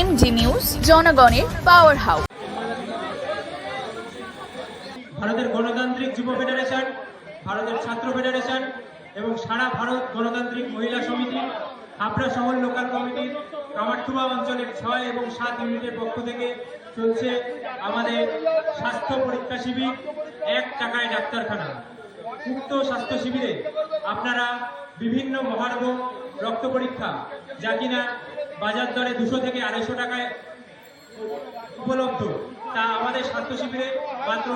MG news, জনগণের power house ভারতের গণতান্ত্রিক যুব ফেডারেশন, ভারতের ছাত্র ফেডারেশন এবং সারা ভারত গণতান্ত্রিক মহিলা সমিতি, হাবড়া শহর লোকাল কমিটি, কামারথুবা অঞ্চলের ছয় এবং সাত ইউনিটের পক্ষ থেকে চলছে আমাদের স্বাস্থ্য পরীক্ষা শিবির, এক টাকায় ডাক্তারখানা। উক্ত স্বাস্থ্য শিবিরে আপনারা বিভিন্ন মহার্ঘ রক্ত পরীক্ষা, যা কিনা বাজার দরে দুশো থেকে আড়াইশো টাকায় উপলব্ধ। তা আমাদের স্বাস্থ্য শিবিরে মাত্র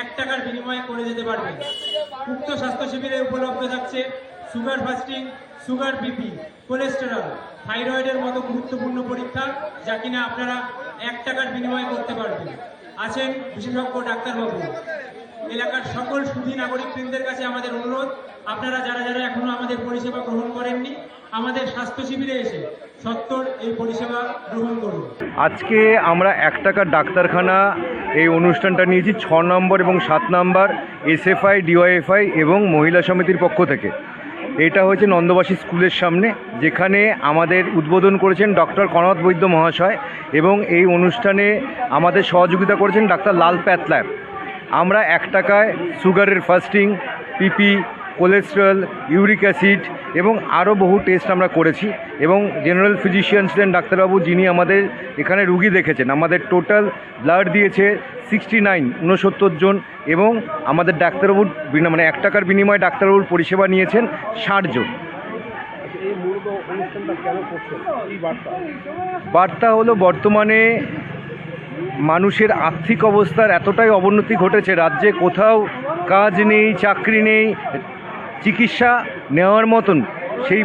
এক টাকার বিনিময়ে করে যেতে পারবে। উক্ত স্বাস্থ্য শিবিরে উপলব্ধ থাকছে sugar fasting, sugar BP, cholesterol, থাইরয়েডের মতো গুরুত্বপূর্ণ পরীক্ষা যা কিনা আপনারা এক টাকার বিনিময়ে করতে পারবেন। আছেন বিশেষজ্ঞ ডাক্তারবাবু। এলাকার সকল সুধী নাগরিকবৃন্দের কাছে আমাদের অনুরোধ। আপনারা যারা যারা এখনও আমাদের পরিষেবা গ্রহণ করেননি আমাদের স্বাস্থ্য শিবিরে এসে সত্তর এই পরিষেবা গ্রহণ করুন। আজকে আমরা এক টাকার ডাক্তারখানা এই অনুষ্ঠানটা নিয়েছি, ছ নম্বর এবং সাত নম্বর এসএফআই, ডিওয়াইএফআই এবং মহিলা সমিতির পক্ষ থেকে। এটা হয়েছে নন্দবাসী স্কুলের সামনে, যেখানে আমাদের উদ্বোধন করেছেন ডক্টর কনক বৈদ্য মহাশয় এবং এই অনুষ্ঠানে আমাদের সহযোগিতা করেছেন ডাক্তার লাল প্যাতল্যাব আমরা এক টাকায় সুগারের fasting, PP cholesterol uric acid এবং আরও বহু টেস্ট আমরা করেছি এবং জেনারেল ফিজিশিয়ান ছিলেন ডাক্তারবাবু যিনি আমাদের এখানে রুগী দেখেছেন, আমাদের টোটাল ব্লাড দিয়েছে সিক্সটি নাইন উনসত্তর জন এবং আমাদের ডাক্তারবাবুর মানে এক টাকার বিনিময়ে ডাক্তারবাবুর পরিষেবা নিয়েছেন ষাট জন। এই মূলত অনুষ্ঠানটা কেন করছেন এই বার্তা বার্তা হলো বর্তমানে মানুষের আর্থিক অবস্থার এতটাই অবনতি ঘটেছে, রাজ্যে কোথাও কাজ নেই, চাকরি নেই চিকিৎসা নেওয়ার মতন সেই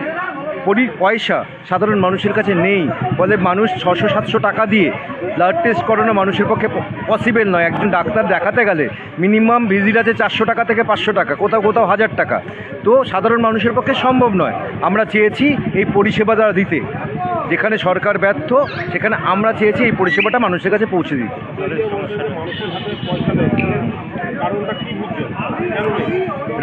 পরি, পয়সা সাধারণ মানুষের কাছে নেই। ফলে মানুষ ছশো, সাতশো টাকা দিয়ে ব্লাড টেস্ট করানো মানুষের পক্ষে পসিবল নয়। একজন ডাক্তার দেখাতে গেলে মিনিমাম ভিজিট আছে চারশো টাকা থেকে পাঁচশো টাকা, কোথাও কোথাও হাজার টাকা। তো সাধারণ মানুষের পক্ষে সম্ভব নয়। আমরা চেয়েছি এই পরিষেবা দ্বারা দিতে। যেখানে সরকার ব্যর্থ, সেখানে আমরা চেয়েছি এই পরিষেবাটা মানুষের কাছে পৌঁছে দিতে।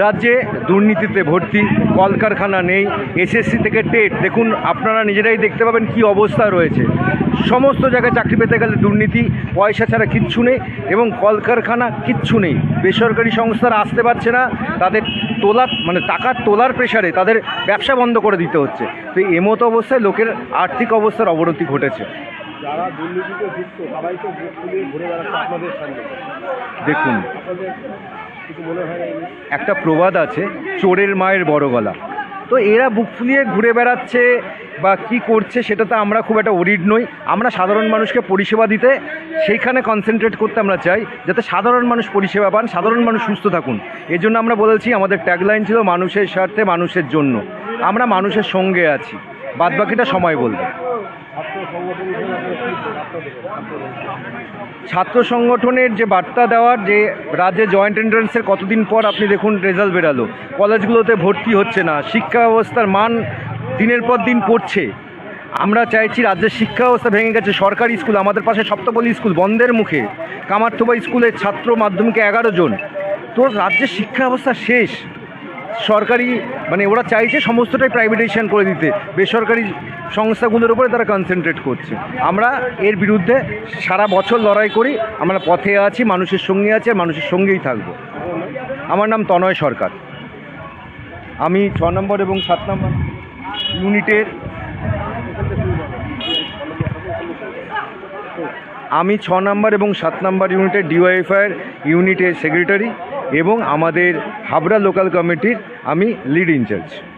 রাজ্যে দুর্নীতিতে ভর্তি, কলকারখানা নেই, এসএসসি থেকে টেট। দেখুন, আপনারা নিজেরাই দেখতে পাবেন কি অবস্থা রয়েছে। সমস্ত জায়গায় চাকরি পেতে গেলে দুর্নীতি পয়সা ছাড়া কিচ্ছু নেই এবং কলকারখানা কিচ্ছু নেই। বেসরকারি সংস্থারা আসতে পারছে না তাদের তোলার মানে টাকা তোলার প্রেশারে তাদের ব্যবসা বন্ধ করে দিতে হচ্ছে। তো এমতো অবস্থায় লোকের আর্থিক অবস্থার অবনতি ঘটেছে। যারা দুর্নীতিতে যুক্ত তারাই তো ঘুরে বেড়াচ্ছে আপনাদের সামনে। দেখুন একটা প্রবাদ আছে চোরের মায়ের বড় গলা। তো এরা বুক ফুলিয়ে ঘুরে বেড়াচ্ছে বা কি করছে সেটা তো আমরা খুব একটা ওরিড নই। আমরা সাধারণ মানুষকে পরিষেবা দিতে সেইখানে কনসেন্ট্রেট করতে আমরা চাই, যাতে সাধারণ মানুষ পরিষেবা পান, সাধারণ মানুষ সুস্থ থাকুন। এই জন্য আমরা বলেছি, আমাদের ট্যাগলাইন ছিল মানুষের স্বার্থে মানুষের জন্য। আমরা মানুষের সঙ্গে আছি। বাদবাকিটা সময় বলবে ছাত্র সংগঠন হিসেবে আপনারা কি আপনাদের আপনাদের ছাত্র সংগঠনের যে বার্তা দেওয়ার, যে রাজ্যে জয়েন্ট এন্ট্রান্সের কতদিন পর আপনি দেখুন রেজাল্ট বেরালো। কলেজগুলোতে ভর্তি হচ্ছে না, শিক্ষা ব্যবস্থার মান দিনের পর দিন পড়ছে। আমরা চাইছি রাজ্যের শিক্ষা ব্যবস্থা ভেঙে গেছে, সরকারি স্কুল, আমাদের পাশে সপ্তপল্লী স্কুল, বন্ধের মুখে। কামারথোবা স্কুলের ছাত্র মাধ্যমিকে এগারো জন। তো রাজ্যের শিক্ষা ব্যবস্থা শেষ। সরকারি মানে ওরা চাইছে সমস্তটাই প্রাইভেটাইজেশন করে দিতে। বেসরকারি সংস্থাগুলোর উপরে তারা কনসেন্ট্রেট করছে। আমরা এর বিরুদ্ধে সারা বছর লড়াই করি, আমরা পথে আছি, মানুষের সঙ্গে আছি, আর মানুষের সঙ্গেই থাকব। আমার নাম তনয় সরকার। আমি ছ নম্বর এবং সাত নম্বর ইউনিটের আমি ছ নম্বর এবং সাত নম্বর ইউনিটের ডিওয়াইফআইয়ের ইউনিটের সেক্রেটারি এবং আমাদের হাবড়া লোকাল কমিটির আমি লিড ইনচার্জ